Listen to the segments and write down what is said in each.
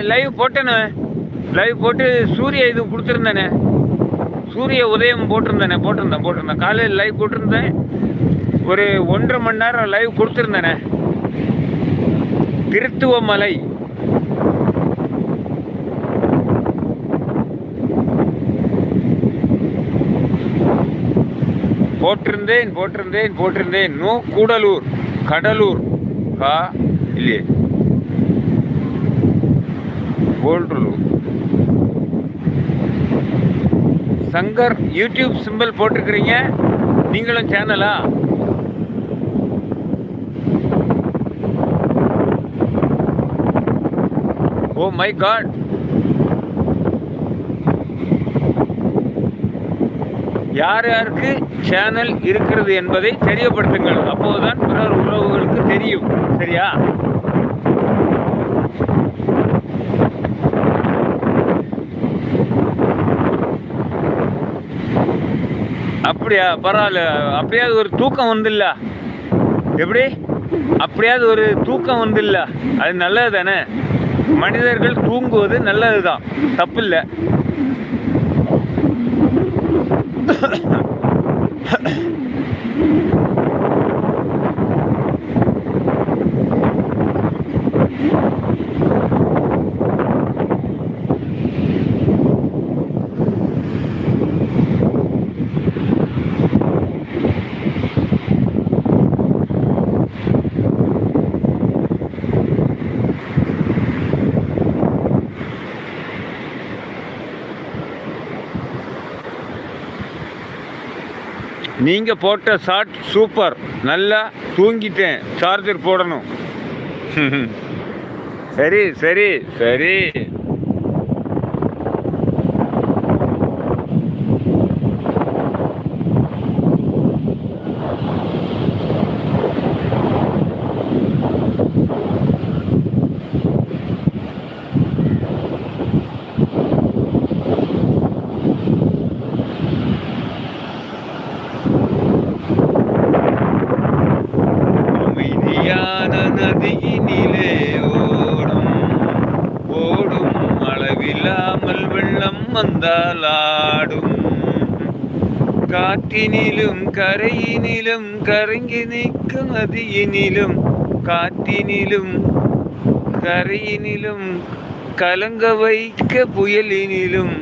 Live போட்டேனே. Live போட்டு சூரிய இது கொடுத்துருந்தேனே. சூரிய உதயம் போட்டிருந்தேனே போட்டிருந்தேன் போட்டிருந்தேன். காலையில் லைவ் போட்டிருந்தேன். ஒரு ஒன்றரை மணி நேரம் லைவ் கொடுத்துருந்தேனே. திருத்துவமலை. போட்டிருந்தேன் போட்டிருந்தேன் போட்டிருந்தேன். நோ கூடலூர் கடலூர். கா இல்லையே. கோல்டலூர் சங்கர் யூடியூப் சிம்பிள் போட்டிருக்கிறீங்க. நீங்களும் சேனலா ஓ மை காட் யார் யாருக்கு சேனல் இருக்கிறது என்பதை தெரியப்படுத்துங்கள். அப்போதுதான் பிறர் உறவுகளுக்கு தெரியும். சரியா? அப்படியா பரவாயில்ல. அப்படியாவது ஒரு தூக்கம் வந்துல்ல. எப்படி? அப்படியாவது ஒரு தூக்கம் வந்துல்ல. அது நல்லது தானே மனிதர்கள் தூங்குவது நல்லது தான் தப்பு இல்லை நீங்கள் போட்ட ஷார்ட் சூப்பர் நல்லா தூங்கிட்டேன். சார்ஜர் போடணும். சரி சரி சரி அமைதியான நதியினிலே ஓடும். ஓடும் அளவில்லாமல் வெள்ளம் வந்தால் ஆடும். காற்றினிலும் கரையினிலும் கரங்கி நிற்கும் நதியினிலும் காற்றினிலும் கரையினிலும் கலங்க வைக்க புயலினிலும்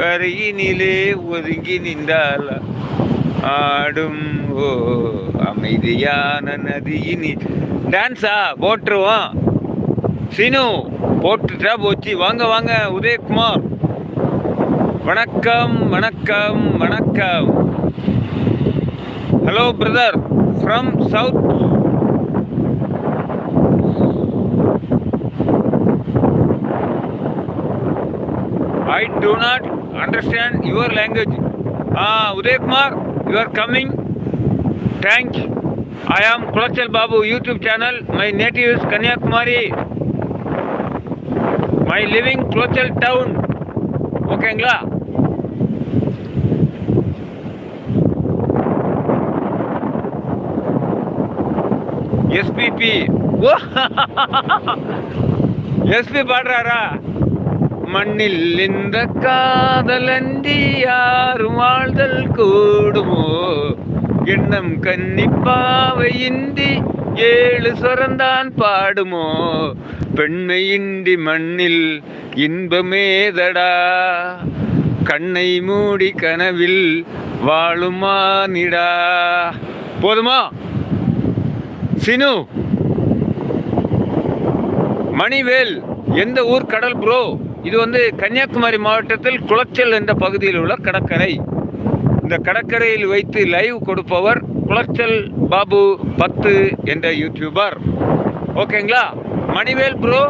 கரையினிலே ஒதுங்கி நின்றால் ஆடும். ஓ அமைதியான நதியினில் டான்ஸா போட்டுருவோம். சீனு போட்டுட்டா போச்சு. வாங்க வாங்க. உதயகுமார். வணக்கம் வணக்கம் வணக்கம். Hello brother from south I do not understand understand language language. Udayakumar you are coming thank you Thank. I am Kulachal Babu YouTube channel. My native is Kanyakumari. My living Kulachal town. ஓகேங்களா SPB ஓ SP பாடுறாரா மண்ணில் இந்த காதலன்றி யாரும் வாழ்தல் கூடுமோ எண்ணம் கன்னிப்பாவையின்றி ஏழு சொரந்தான் பாடுமோ? பெண்மையின்றி மண்ணில் இன்பமேதடா? கண்ணை மூடி கனவில் வாழுமா நிடா? போதுமா? சினு! மணிவேல் எந்த ஊர் கடல் ப்ரோ இது வந்து கன்னியாகுமரி மாவட்டத்தில் குளச்சல் என்ற பகுதியில் உள்ள கடற்கரை. இந்த கடற்கரையில் வைத்து லைவ் கொடுப்பவர் குளச்சல் பாபு பத்து என்ற யூடியூபர் ஓகேங்களா மணிவேல் ப்ரோ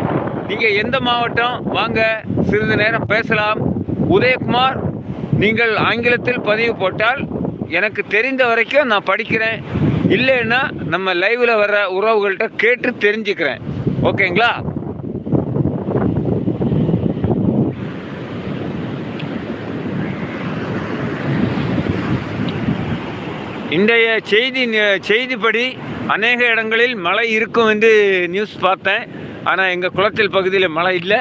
நீங்கள் எந்த மாவட்டம்? வாங்க சிறிது நேரம் பேசலாம். உதயகுமார் நீங்கள் ஆங்கிலத்தில் பதிவு போட்டால் எனக்கு தெரிந்த வரைக்கும் நான் படிக்கிறேன். இல்லைன்னா நம்ம லைவில் வர்ற உறவுகள்கிட்ட கேட்டு தெரிஞ்சுக்கிறேன். ஓகேங்களா இன்றைய செய்தி செய்திப்படி அநேக இடங்களில் மழை இருக்கும் என்று நியூஸ் பார்த்தேன். ஆனால் எங்கள் குளத்தில் பகுதியில் மழை இல்லை.